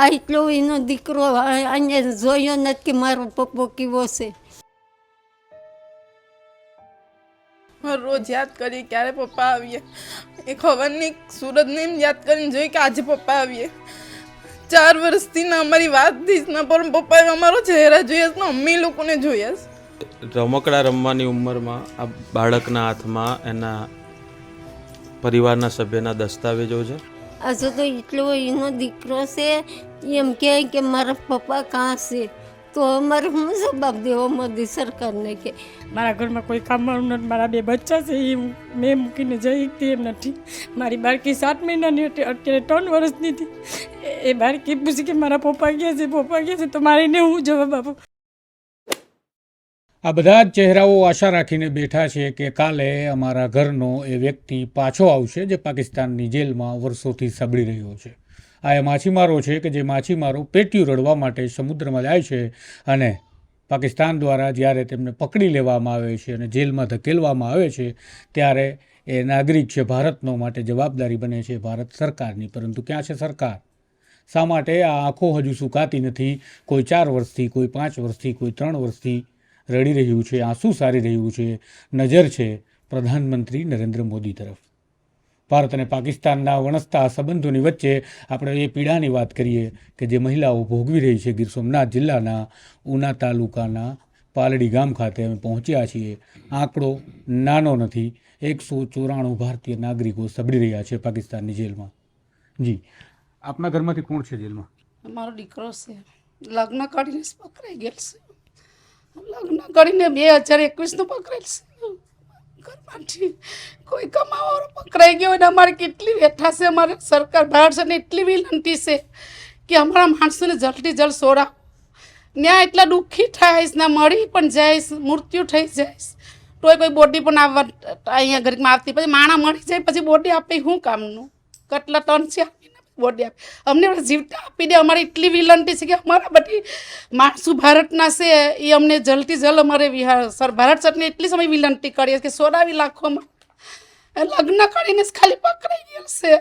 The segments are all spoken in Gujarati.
આ એટલો એનો દીકરો અને અહીંયા જોયો નથી કે મારો પપ્પો કેવો છે. મારે રોજ યાદ કરીએ ક્યારે પપ્પા આવીએ. એ ખબર નહીં સુરતને યાદ કરીને જોઈએ કે આજે પપ્પા આવીએ. ચાર વર્ષથી ના અમારી વાત થઈ ના પણ પપ્પાએ અમારો ચહેરા જોઈએ ને અમ્મી લોકોને જોઈએ રમકડા રમવાની ઉંમરમાં આ બાળકના હાથમાં એના પરિવારના સભ્યના દસ્તાવેજો છે. આજે તો એટલો એનો દીકરો છે, એમ કહે કે મારા પપ્પા કાં છે? તો અમારે હું જવાબ દેવો મોદી સરકારને કે? મારા ઘરમાં કોઈ કામવાળું નથી, મારા બે બચ્ચા છે એ મેં મૂકીને જઈ શકતી એમ નથી મારી બાળકી સાત મહિનાની હતી, અત્યારે ત્રણ વર્ષની હતી. એ- બાળકી પૂછી કે મારા પપ્પા ગયા છે, પપ્પા ગયા છે? તો મારે એને હું જવાબ આપું? આ બધા જ ચહેરાઓ આશા રાખીને બેઠા છે કે કાલે અમારા ઘરનો એ વ્યક્તિ પાછો આવશે જે પાકિસ્તાનની જેલમાં વર્ષોથી સબળી રહ્યો છે. આ એ માછીમારો છે કે જે માછીમારો પેટીયું રડવા માટે સમુદ્રમાં જાય છે અને પાકિસ્તાન દ્વારા જ્યારે તેમને પકડી લેવામાં આવે છે અને જેલમાં ધકેલવામાં આવે છે, ત્યારે એ નાગરિક છે ભારતનો માટે જવાબદારી બને છે ભારત સરકારની. પરંતુ ક્યાં છે સરકાર? શા માટે આ આંખો હજુ સુકાતી નથી? કોઈ ચાર વર્ષથી, કોઈ પાંચ વર્ષથી, કોઈ ત્રણ વર્ષથી? રડી રહ્યું છે, આંસુ સારી રહ્યું છે, નજર છે પ્રધાનમંત્રી નરેન્દ્ર મોદી તરફ. ભારત અને પાકિસ્તાનના વણસતા સંબંધોની વચ્ચે આપણે એ પીડાની વાત કરીએ કે જે મહિલાઓ ભોગવી રહી છે ગીર સોમનાથ જિલ્લાના ઉના તાલુકાના પાલડી ગામ ખાતે અમે પહોંચ્યા છીએ. આંકડો નાનો નથી, એકસો ચોરાણું ભારતીય નાગરિકો સબડી રહ્યા છે પાકિસ્તાનની જેલમાં. જી, આપના ઘરમાંથી કોણ છે જેલમાં? મારો દીકરો છે. લગ્ન કરીને પકડાઈ ગયેલ છે. લગ્ન કરીને બે હજાર એકવીસનું પકડેલ છે. ઘરમાંથી કોઈ કમાવાળો પકડાઈ ગયો અને અમારે કેટલી વ્યથા છે, અમારે સરકાર ભારત સરકારને એટલી વિનંતી છે કે અમારા માણસોને જલ્દી જલ્દ સોડા ત્યાં એટલા દુઃખી થાયશ ના મળી પણ જઈશ મૃત્યુ થઈ જઈશ તોય કોઈ બોડી પણ આવવા અહીંયા ઘરમાં આવતી. પછી માણા મળી જાય, પછી બોડી આપે શું કામનું? કેટલા ટન છે? બોડી આપી. અમને જીવતા આપી અમારી એટલી વિનંતી છે કે અમારા બધી માણસું ભારતના છે, એ અમને જલ્દી જલ્દ અમારે સર ભારત સરને એટલી સમય વિનંતી કરીએ કે સોડાવી લાખોમાં લગ્ન કરીને ખાલી પકડાઈ ગયેલ છે.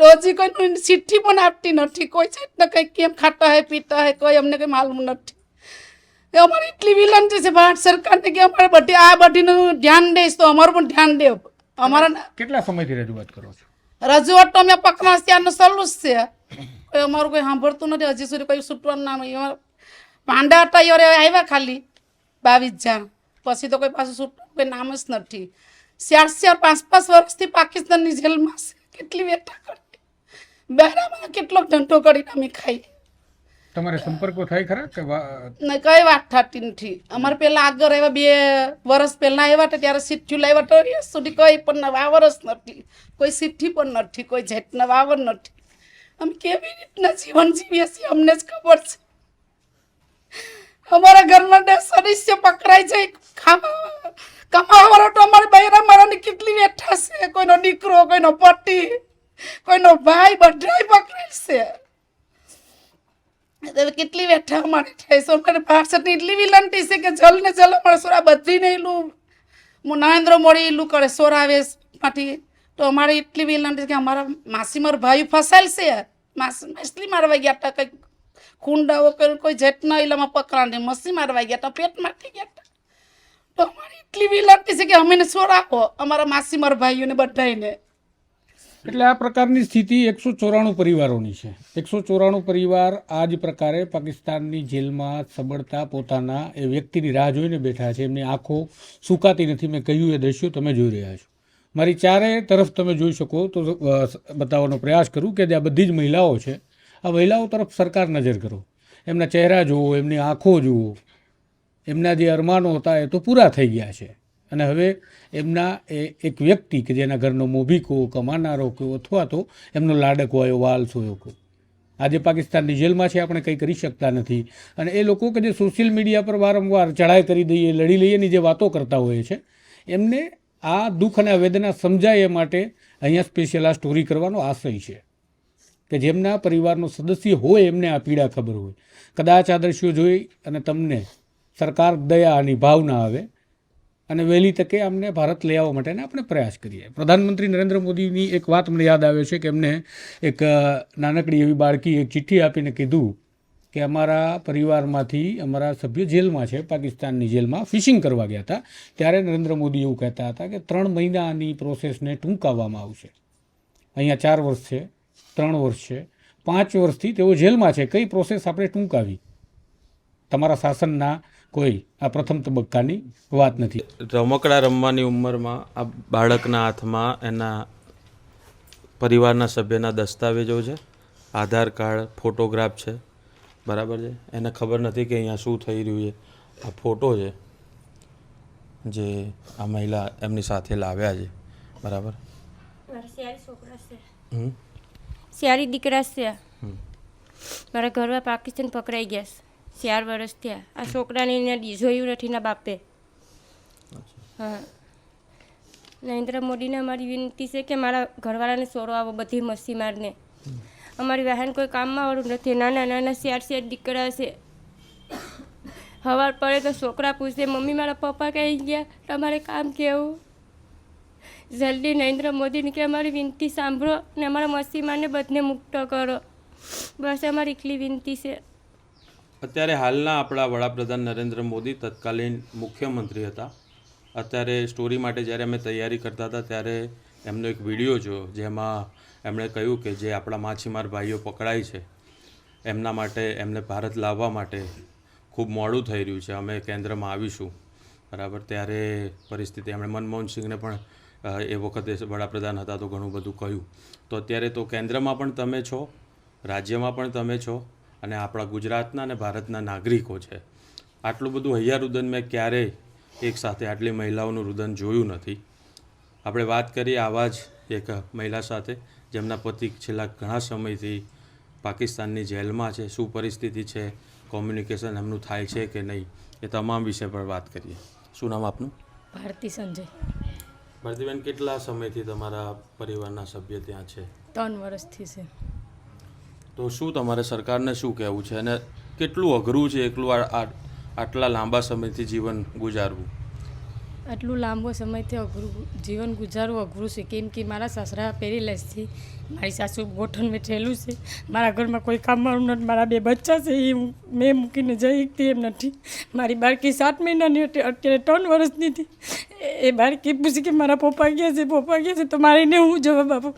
હજી કોઈ ચિઠ્ઠી પણ આપતી નથી. કોઈ ને કંઈ કેમ ખાતા હે, પીતા હે, કોઈ અમને કંઈ માલુમ નથી. અમારી એટલી વિનંતી છે ભારત સરકારને કે અમારે બધી આ બધીનું ધ્યાન દઈશ તો અમારું પણ ધ્યાન દે. અમારા કેટલા સમયથી રજૂઆત કરો છો? રજૂઆત તો અમે પકડાશ ત્યારનું જ છે. કોઈ અમારું કોઈ સાંભળતું નથી. હજી સુધી કોઈ છૂટવાનું નામ નહીં. પાંડા હતા યારે આવ્યા ખાલી બાવીસ જણ. પછી તો કોઈ પાછું છૂટવાનું કોઈ નામ જ નથી. ચાર ચાર પાંચ પાંચ વર્ષથી પાકિસ્તાનની જેલમાં કેટલી વેઠા કરી બહેરામાં કેટલો ધંધો કરીને અમે ખાઈએ. તમારે સંપર્કો થાય ખરા કે નહીં કઈ વાત થતી નથી. અમારે પેલા આગળ એવા બે વર્ષ પહેલા આવ્યા હતા, ત્યારે સિઠ્ઠી લાવ્યા તો સુધી કઈ પણ વાવર જ નથી. કોઈ સિઠ્ઠી પણ નથી, કોઈ જેટના વાવર નથી. અમે કેવી રીતના જીવન જીવીએ છીએ, અમને જ ખબર છે. અમારા ઘરમાં દસ સદસ્ય પકડાઈ જાય, ખાવા કમાવાવાળો તો અમારે બૈરા મારાની કેટલી વેઠા છે. કોઈનો દીકરો, કોઈનો પતિ, કોઈનો ભાઈ, બધાય પકડાય છે. કેટલી વ્યથા અમારે થાય છે? મારે ભારતની એટલી વિનંતી છે કે જલ ને જલ અમારે સોરા બધીને એલું હું નરેન્દ્ર મોદી એલું કરે સોરાવેશમાંથી તો અમારે એટલી વિનંતી છે કે અમારા માસીમાર ભાઈ ફસાયેલ છે. માસી માછલી મારવા ગયા હતા કંઈક ખૂંડાઓ કર્યું કોઈ જેટના એલામાં પકડાને. મસી મારવા ગયા હતા પેટમાંથી ગયા હતા તો અમારે એટલી વિનંતી છે કે અમને સોરાવો અમારા માસીમાર ભાઈઓને બધાને એટલે આ પ્રકારની સ્થિતિ એકસો ચોરાણું પરિવારોની છે. એકસો ચોરાણું પરિવાર આ જ પ્રકારે પાકિસ્તાનની જેલમાં સબળતા પોતાના એ વ્યક્તિની રાહ જોઈને બેઠા છે. એમની આંખો સુકાતી નથી. મેં કહ્યું એ દ્રશ્યો તમે જોઈ રહ્યા છો. મારી ચારે તરફ તમે જોઈ શકો તો બતાવવાનો પ્રયાસ કરું કે આ બધી જ મહિલાઓ છે, આ મહિલાઓ તરફ સરકાર નજર કરો. એમના ચહેરા જુઓ, એમની આંખો જુઓ. એમના જે અરમાનો હતા એ તો પૂરા થઈ ગયા છે. અને હવે એમના એ એક વ્યક્તિ કે જેના ઘરનો મોભીકો કમાનારો કયો અથવા તો એમનો લાડક હોય, વાલસો હોય કોઈ. આજે પાકિસ્તાનની જેલમાં છે, આપણે કંઈ કરી શકતા નથી. અને એ લોકો કે જે સોશિયલ મીડિયા પર વારંવાર ચઢાઈ કરી દઈએ લડી લઈએની જે વાતો કરતા હોય છે, એમને આ દુઃખ અને વેદના સમજાય એ માટે અહીંયા સ્પેશિયલ આ સ્ટોરી કરવાનો આશય છે. કે જેમના પરિવારનો સદસ્ય હોય, એમને આ પીડા ખબર હોય. કદાચ આ દ્રશ્યો જોઈ અને તમને સરકાર દયા અને ભાવના આવે અને વહેલી તકે અમને ભારત લઈ આવવા માટેના આપણે પ્રયાસ કરીએ. પ્રધાનમંત્રી નરેન્દ્ર મોદીની એક વાત મને યાદ આવે છે કે એમને એક નાનકડી એવી બાળકી એક ચિઠ્ઠી આપીને કીધું કે અમારા પરિવારમાંથી અમારા સભ્ય જેલમાં છે, પાકિસ્તાનની જેલમાં ફિશિંગ કરવા ગયા હતા. ત્યારે નરેન્દ્ર મોદી એવું કહેતા હતા કે ત્રણ મહિનાની પ્રોસેસને ટૂંકાવવામાં આવશે. અહીંયા ચાર વર્ષ છે, ત્રણ વર્ષ છે, પાંચ વર્ષથી તેઓ જેલમાં છે. કઈ પ્રોસેસ આપણે ટૂંકાવી? તમારા શાસનના કોઈ આ પ્રથમ તબક્કાની વાત નથી. રમકડા રમવાની ઉંમરમાં આ બાળકના હાથમાં એના પરિવારના સભ્યના દસ્તાવેજો છે આધાર કાર્ડ ફોટોગ્રાફ છે બરાબર છે? એને ખબર નથી કે અહીંયા શું થઈ રહ્યું છે. આ ફોટો છે જે આ મહિલા એમની સાથે લાવ્યા છે બરાબર? સિયારી દીકરા છે. મારા ઘરમાં પાકિસ્તાન પકડાઈ ગયા છે. ચાર વર્ષ થયા. આ છોકરાને એને ડી- જોયું નથી ના બાપે. હા. નરેન્દ્ર મોદીને અમારી વિનંતી છે કે મારા ઘરવાળાને સોરો આવો બધી મસ્તી મારને. અમારી વાહન કોઈ કામમાં વાળું નથી. નાના નાના શિયાર શિયાર દીકરા છે. હવાર પડે તો છોકરા પૂછે મમ્મી મારા પપ્પા કહી ગયા? તમારે કામ કેવું? જલ્દી નરેન્દ્ર મોદીને કે અમારી વિનંતી સાંભળો ને અમારા મસીમાને બધને મુક્ત કરો. બસ અમારી એટલી વિનંતી છે. અત્યારે હાલના આપણા વડાપ્રધાન નરેન્દ્ર મોદી તત્કાલીન મુખ્યમંત્રી હતા. અત્યારે સ્ટોરી માટે જ્યારે અમે તૈયારી કરતા હતા ત્યારે એમનો એક વીડિયો જોયો, જેમાં એમણે કહ્યું કે જે આપણા માછીમાર ભાઈઓ પકડાય છે, એમના માટે એમને ભારત લાવવા માટે ખૂબ મોડું થઈ રહ્યું છે. અમે કેન્દ્રમાં આવીશું. બરાબર? ત્યારે પરિસ્થિતિ, એમણે મનમોહન સિંહને પણ એ વખતે વડાપ્રધાન હતા તો ઘણું બધું કહ્યું. તો અત્યારે તો કેન્દ્રમાં પણ તમે છો, રાજ્યમાં પણ તમે છો અને આપણા ગુજરાતના અને ભારતના નાગરિકો છે. આટલું બધું હૈયા રુદન મેં ક્યારેય એક સાથે આટલી મહિલાઓનું રુદન જોયું નથી. આપણે વાત કરીએ આવા જ એક મહિલા સાથે જેમના પતિ છેલ્લા ઘણા સમયથી પાકિસ્તાનની જેલમાં છે. શું પરિસ્થિતિ છે? કોમ્યુનિકેશન એમનું થાય છે કે નહીં? એ તમામ વિષય પર વાત કરીએ. શું નામ આપનું? ભારતી સંજય. ભારતીબેન કેટલા સમયથી તમારા પરિવારના સભ્ય ત્યાં છે? ત્રણ વર્ષથી છે. તો શું તમારે સરકારને શું કહેવું છે? અને કેટલું અઘરું છે એકલું આટલા લાંબા સમયથી જીવન ગુજારવું? આટલું લાંબો સમયથી અઘરું, જીવન ગુજારવું અઘરું છે. કેમ કે મારા સાસરા છે મારી સાસુ ગોઠણ બેઠેલું છે. મારા ઘરમાં કોઈ કામવાળું નથી. મારા બે બચ્ચા છે. એ મેં મૂકીને જઈ શકતી એમ નથી. મારી બાળકી સાત મહિનાની હતી. અત્યારે ત્રણ વર્ષની હતી. એ- બાળકી પૂછી કે મારા પપ્પા ગયા છે? પપ્પા ગયા છે? તો મારે એને હું જવાબ આપું?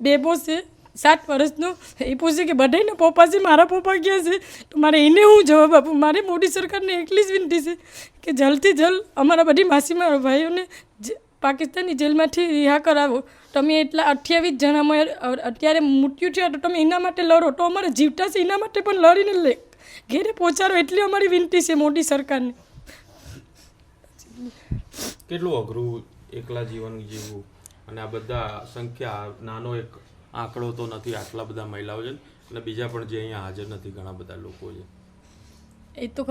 બેબો છે. સાત વર્ષનો, એ પૂછે કે બધાને પપ્પા છે, મારા પપ્પા ગયા છે? તો મારે એને હું જવાબ આપું, મારે મોદી સરકારને એટલી જ વિનંતી છે કે જલ્દથી જલ્દ અમારા બધી માસીમારો ભાઈઓને પાકિસ્તાની જેલમાંથી રિહા કરાવો. તમે એટલા અઠ્યાવીસ જણામાં અત્યારે મૃત્યુ થયા તો તમે એના માટે લડો, તો અમારે જીવતા છે, એના માટે પણ લડીને લે. ઘેરે પહોંચાડો એટલી અમારી વિનંતી છે મોદી સરકારને. કેટલું અઘરું એકલા જીવન જીવવું? અને આ બધા સંખ્યા, નાનો એક આંકડો તો નથી આટલા બધા મહિલાઓ છે. અને બીજા પણ જે અહીંયા હાજર નથી ઘણા બધા લોકો છે. એ તો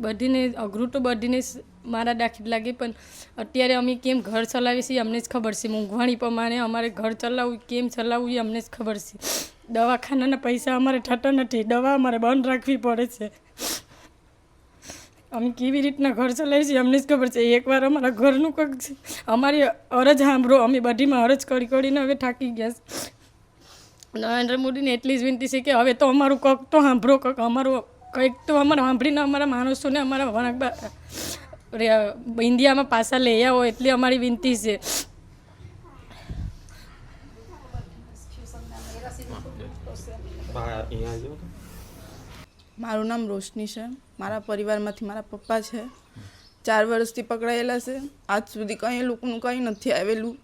બધીને, અઘરું તો બધીને મારા દાખલ લાગે, પણ અત્યારે અમે કેમ ઘર ચલાવીએ છીએ અમને જ ખબર છે. મોંઘવાણી પ્રમાણે અમારે ઘર ચલાવવું, કેમ ચલાવવું એ અમને જ ખબર છે. દવાખાનાના પૈસા અમારે થતા નથી. દવા અમારે બંધ રાખવી પડે છે. અમે કેવી રીતના ઘર ચલાવીએ છીએ અમને જ ખબર છે. એકવાર અમારા ઘરનું કંઈક છે. અમારી અરજ સાંભળો. અમે બધીમાં અરજ કરી કરીને હવે થાકી ગયા નરેન્દ્ર મોદીને એટલી જ વિનંતી છે કે હવે તો અમારું કંઈક તો સાંભળો કંઈક અમારું કંઈક તો અમારે સાંભળીને અમારા માણસોને અમારા વણાકબા ઇન્ડિયામાં પાછા લઈ આવો એટલી અમારી વિનંતી છે. મારું નામ રોશની છે. મારા પરિવારમાંથી મારા પપ્પા છે. ચાર વર્ષથી પકડાયેલા છે. આજ સુધી કંઈ લોકોનું કંઈ નથી આવેલું.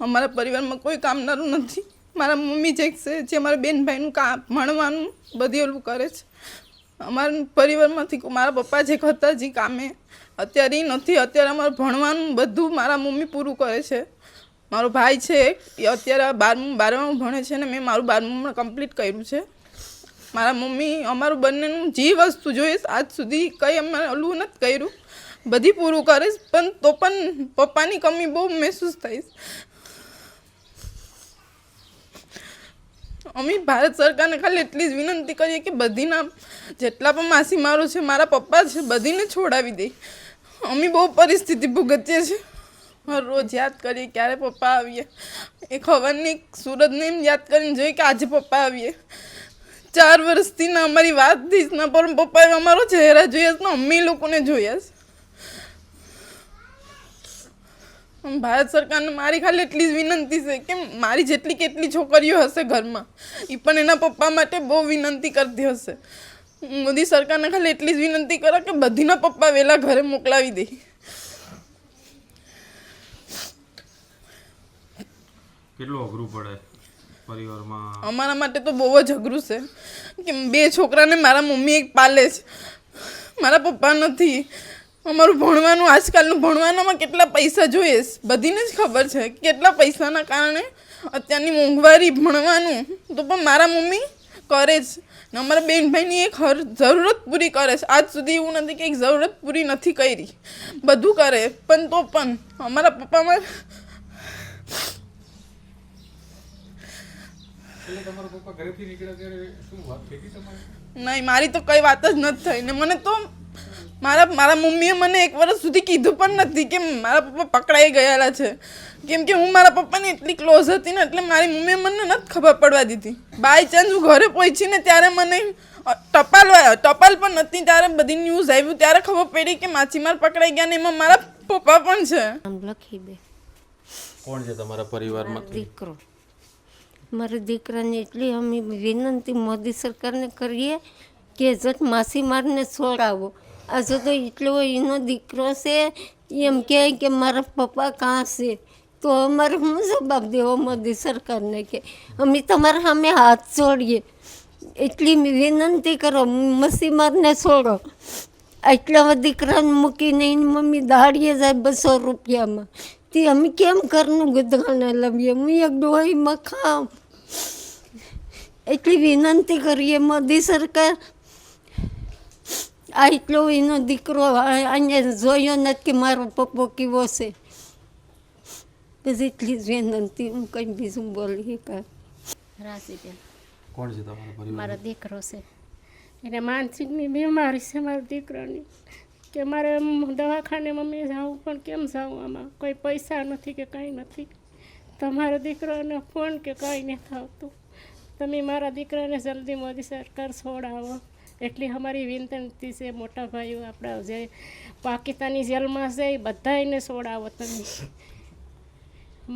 અમારા પરિવારમાં કોઈ કામનારું નથી. મારા મમ્મી જે છે, જે મારા બેનભાઈનું કામ ભણવાનું બધી ઓલું કરે છે. અમારા પરિવારમાંથી મારા પપ્પા જે હતા, જે કામે અત્યારે નથી, અત્યારે અમારે ભણવાનું બધું મારા મમ્મી પૂરું કરે છે. મારો ભાઈ છે એ અત્યારે બારમું બારમું ભણે છે ને મેં મારું બારમું કમ્પ્લીટ કર્યું છે. મારા મમ્મી, અમારું બંનેનું જે વસ્તુ જોઈશ આજ સુધી કંઈ અમે ઓલું નથી કર્યું. બધી પૂરું કરીશ પણ તો પણ પપ્પાની કમી બહુ મહેસૂસ થઈશ અમે ભારત સરકારને ખાલી એટલી જ વિનંતી કરીએ કે બધીના જેટલા પણ માસીમારો છે, મારા પપ્પા છે, બધીને છોડાવી દે. અમે બહુ પરિસ્થિતિ ભોગતીએ છીએ રોજ યાદ કરીએ ક્યારે પપ્પા આવીએ. એ ખબર નહીં સુરતને એમ યાદ કરીને જોઈએ કે આજે પપ્પા આવીએ. ચાર વર્ષથી ના અમારી વાત થઈશ ના પણ પપ્પાએ અમારો ચહેરા જોયા છે, ને અમ્મી લોકોને જોયા છે આમ ભારત સરકારને મારી ખાલી એટલી જ વિનંતી છે કે મારી જેટલી કેટલી છોકરીઓ હશે ઘરમાં એ પણ એના પપ્પા માટે બહુ વિનંતી કરતી હશે. મોદી સરકારને ખાલી એટલી જ વિનંતી કરો કે બધીના પપ્પા વહેલા ઘરે મોકલાવી દે. કેટલું અઘરું પડે પરિવારમાં? અમારા માટે તો બહુ જ અઘરું છે કે બે છોકરાને મારા મમ્મી એક પાલે છે. મારા પપ્પા નથી. અમારું ભણવાનું, આજકાલનું ભણવાનામાં કેટલા પૈસા જોઈએ? બધીને જ ખબર છે કેટલા પૈસાના કારણે અત્યારની મોંઘવારી ભણવાનું. તો પણ મારા મમ્મી કરે જ. ને અમારા બેનભાઈની એક હર, જરૂરત પૂરી કરે છે. આજ સુધી એવું નથી કે એક જરૂરત પૂરી નથી કરી. બધું કરે. પણ તો પણ અમારા પપ્પામાં નહીં મારી તો કઈ વાત જ નથી થઈ. ને મને તો મારા મારા મમ્મીએ મને એક વર્ષ સુધી કીધું પણ નથી કે મારા પપ્પા પકડાઈ ગયેલા છે. કેમ કે હું મારા પપ્પાની એટલી ક્લોઝ હતી ને એટલે મારી મમ્મીએ મને નથી ખબર પડવા દીધી. બાય ચાન્સ હું ઘરે પહોંચી ને ત્યારે મને ટપાલ ટપાલ પણ નથી. ત્યારે બધી ન્યૂઝ આવ્યું ત્યારે ખબર પડી કે માછીમાર પકડાઈ ગયા ને એમાં મારા પપ્પા પણ છે. લખી દે. કોણ છે તમારા પરિવારમાં દીકરો. મારા દીકરાને એટલી અમે વિનંતી મોદી સરકારને કરીએ કે જટ માસીમારને છોડાવો. આજે તો એટલો એનો દીકરો છે, એમ કહે કે મારા પપ્પા કાં છે? તો અમારે શું જવાબ દેવો મોદી સરકારને કે અમે તમારા સામે હાથ છોડીએ એટલી વિનંતી કરો મસીમારને છોડો. એટલા દીકરાને મૂકીને એની મમ્મી દાડીએ જાય બસો રૂપિયામાં. તે અમે કેમ ઘરનું ગધાને લવીએ? હું એક ડોહીમાં ખામ એટલી વિનંતી કરીએ મોદી સરકાર. આ એટલો એનો દીકરો અહીંયા જોયો નથી કે મારો પપ્પો કેવો છે. બસ એટલી જ વિનંતી હું કંઈ બીજું બોલી કા રાશીબેન કોણ છે તમારો પરિવાર મારો દીકરો છે. એને માનસિકની બીમારી છે મારા દીકરાની. કે મારે દવાખાને મમ્મી જાઉં પણ કેમ જાઉં આમાં? કોઈ પૈસા નથી કે કાંઈ નથી. તમારો દીકરાને ફોન કે કાંઈ નહીં થતું તમે મારા દીકરાને જલ્દી મોદી સરકાર છોડાવો. એટલી અમારી વિનંતી છે મોટા ભાઈઓ આપણા જે પાકિસ્તાની જેલમાં છે એ બધાને છોડાવો તમે.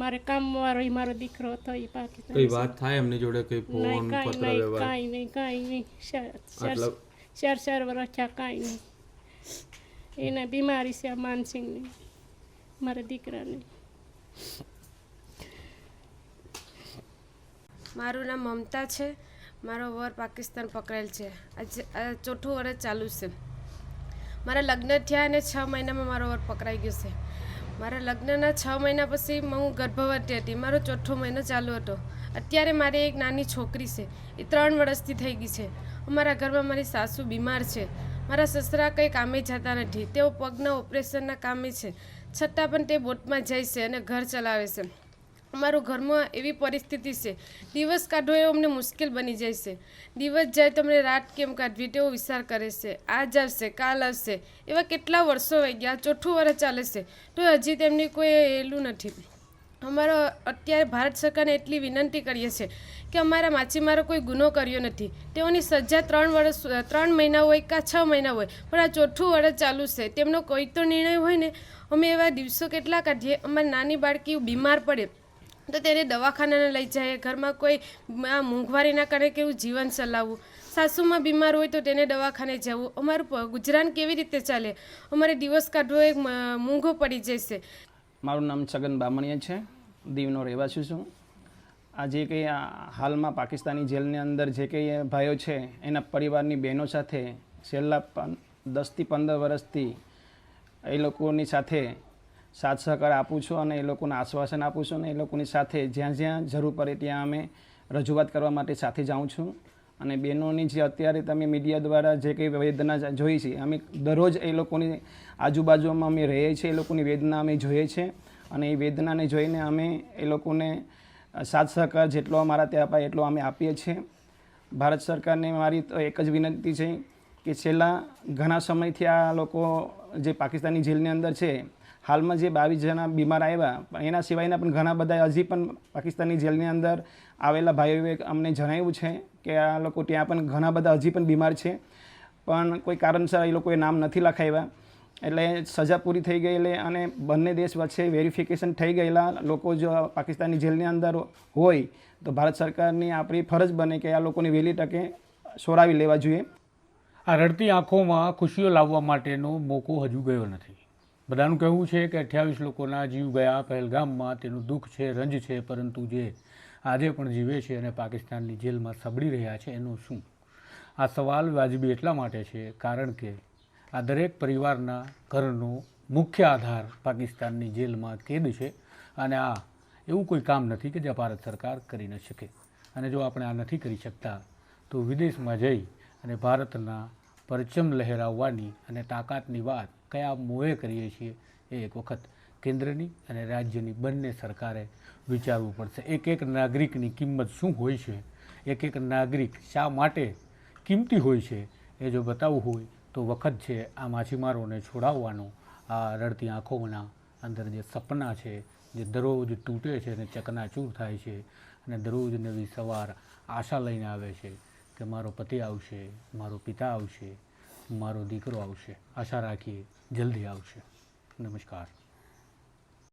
મારે કામવાળો એ મારો દીકરો હતો એ પાકિસ્તાન કઈ વાત થાય એમની જોડે કઈ ફોન નહીં કાંઈ પત્ર નહીં વ્યવહાર? કાંઈ નહીં કાંઈ નહીં. ચાર ચાર વર્ષ થયા કાંઈ નહીં. એને બીમારી છે આ માનસિંહની મારા દીકરાને. મારું નામ મમતા છે. મારો વર પાકિસ્તાન પકડેલ છે. આજે ચોથું વર્ષ ચાલુ છે. મારા લગ્ન થયા અને છ મહિનામાં મારો વર પકડાઈ ગયો છે. મારા લગ્નના છ મહિના પછી હું ગર્ભવતી હતી. મારો ચોથો મહિનો ચાલુ હતો. અત્યારે મારી એક નાની છોકરી છે. એ ત્રણ વર્ષથી થઈ ગઈ છે. અમારા ઘરમાં મારી સાસુ બીમાર છે. મારા સસરા કંઈ કામે જતા નથી. તેઓ પગના ઓપરેશનના કામે છે. છતાં પણ તે બોટમાં જાય છે અને ઘર ચલાવે છે. અમારું ઘરમાં એવી પરિસ્થિતિ છે. દિવસ કાઢવો એ અમને મુશ્કેલ બની જાય છે. દિવસ જાય તો અમને રાત કેમ કાઢવી તેવો વિચાર કરે છે. આજ આવશે, કાલ આવશે, એવા કેટલા વર્ષો વહી ગયા, ચોથું વર્ષ ચાલે છે. તો હજી તેમની કોઈ એલું નથી. અમારો અત્યારે ભારત સરકારને એટલી વિનંતી કરીએ છીએ કે અમારા માછીમારો કોઈ ગુનો કર્યો નથી. તેઓની સજા ત્રણ વર્ષ, ત્રણ મહિના હોય કાં છ મહિના હોય, પણ આ ચોથું વર્ષ ચાલુ છે. તેમનો કોઈ તો નિર્ણય હોય ને? અમે એવા દિવસો કેટલા કાઢીએ? અમારી નાની બાળકી બીમાર પડે. તો તેને દવાખાનાને લઈ જાય, ઘરમાં કોઈ મોંઘવારીના કારણે કેવું જીવન ચલાવવું. સાસુમાં બીમાર હોય તો તેને દવાખાને જવું. અમારું ગુજરાન કેવી રીતે ચાલે? અમારે દિવસ કાઢવો એક મોંઘો પડી જશે. મારું નામ છગન બામણીયા છે. દીવનો રહેવાસી છું. આ જે કંઈ હાલમાં પાકિસ્તાની જેલની અંદર જે કંઈ ભાઈઓ છે, એના પરિવારની બહેનો સાથે છેલ્લા દસથી પંદર વર્ષથી એ લોકોની સાથે સાથ સહકાર આપું છું અને એ લોકોને આશ્વાસન આપું છું અને એ લોકોની સાથે જ્યાં જ્યાં જરૂર પડે ત્યાં અમે રજૂઆત કરવા માટે સાથે જાઉં છું. અને બહેનોની જે અત્યારે તમે મીડિયા દ્વારા જે કંઈ વેદના જોઈ છે, અમે દરરોજ એ લોકોની આજુબાજુમાં અમે રહીએ છીએ, એ લોકોની વેદના અમે જોઈએ છીએ અને એ વેદનાને જોઈને અમે એ લોકોને સાથ સહકાર જેટલો અમારા ત્યાં અપાય એટલો અમે આપીએ છીએ. ભારત સરકારને મારી તો એક જ વિનંતી છે કે છેલ્લા ઘણા સમયથી આ લોકો જે પાકિસ્તાની જેલની અંદર છે હાલમાં જે બાવીસ જણા બીમાર આવ્યા, પણ એના સિવાયના પણ ઘણા બધા, હજી પણ પાકિસ્તાની જેલની અંદર આવેલા ભાઈઓએ અમને જણાવ્યું છે કે આ લોકો ત્યાં પણ ઘણા બધા હજી પણ બીમાર છે. પણ કોઈ કારણસર એ લોકોએ નામ નથી લખાવ્યા. એટલે સજા પૂરી થઈ ગયેલી અને બંને દેશ વચ્ચે વેરિફિકેશન થઈ ગયેલા લોકો જો પાકિસ્તાની જેલની અંદર હોય, તો ભારત સરકારની આપણી ફરજ બને કે આ લોકોને વહેલી તકે સોરાવી લેવા જોઈએ. આ રડતી આંખોમાં ખુશીઓ લાવવા માટેનો મોકો હજુ ગયો નથી. બધાનું કહેવું છે કે અઠ્યાવીસ લોકોના જીવ ગયા, પહેલગામમાં તેનું દુઃખ છે, રંજ છે, પરંતુ જે આજે પણ જીવે છે અને પાકિસ્તાનની જેલમાં સબડી રહ્યા છે, એનું શું? આ સવાલ વાજબી એટલા માટે છે કારણ કે આ દરેક પરિવારના ઘરનો મુખ્ય આધાર પાકિસ્તાનની જેલમાં કેદ છે અને આ એવું કોઈ કામ નથી કે જે ભારત સરકાર કરી ન શકે. અને જો આપણે આ નથી કરી શકતા, તો વિદેશમાં જઈ અને ભારતના પરચમ લહેરાવવાની અને તાકાતની વાત કયા મોએ કરીએ છીએ એ એક વખત કેન્દ્રની અને રાજ્યની બંને સરકારે વિચારવું પડશે. એક એક નાગરિકની કિંમત શું હોય છે? એક એક નાગરિક શા માટે કિંમતી હોય છે? એ જો બતાવવું હોય તો વખત છે આ માછીમારોને છોડાવવાનો. આ રડતી આંખોના અંદર જે સપના છે, જે દરરોજ તૂટે છે અને ચકનાચૂર થાય છે અને દરરોજ નવી સવાર આશા લઈને આવે છે કે મારો પતિ આવશે, મારો પિતા આવશે મારો દીકરો આવશે. આશા રાખીએ. જલ્દી આવશે. નમસ્કાર.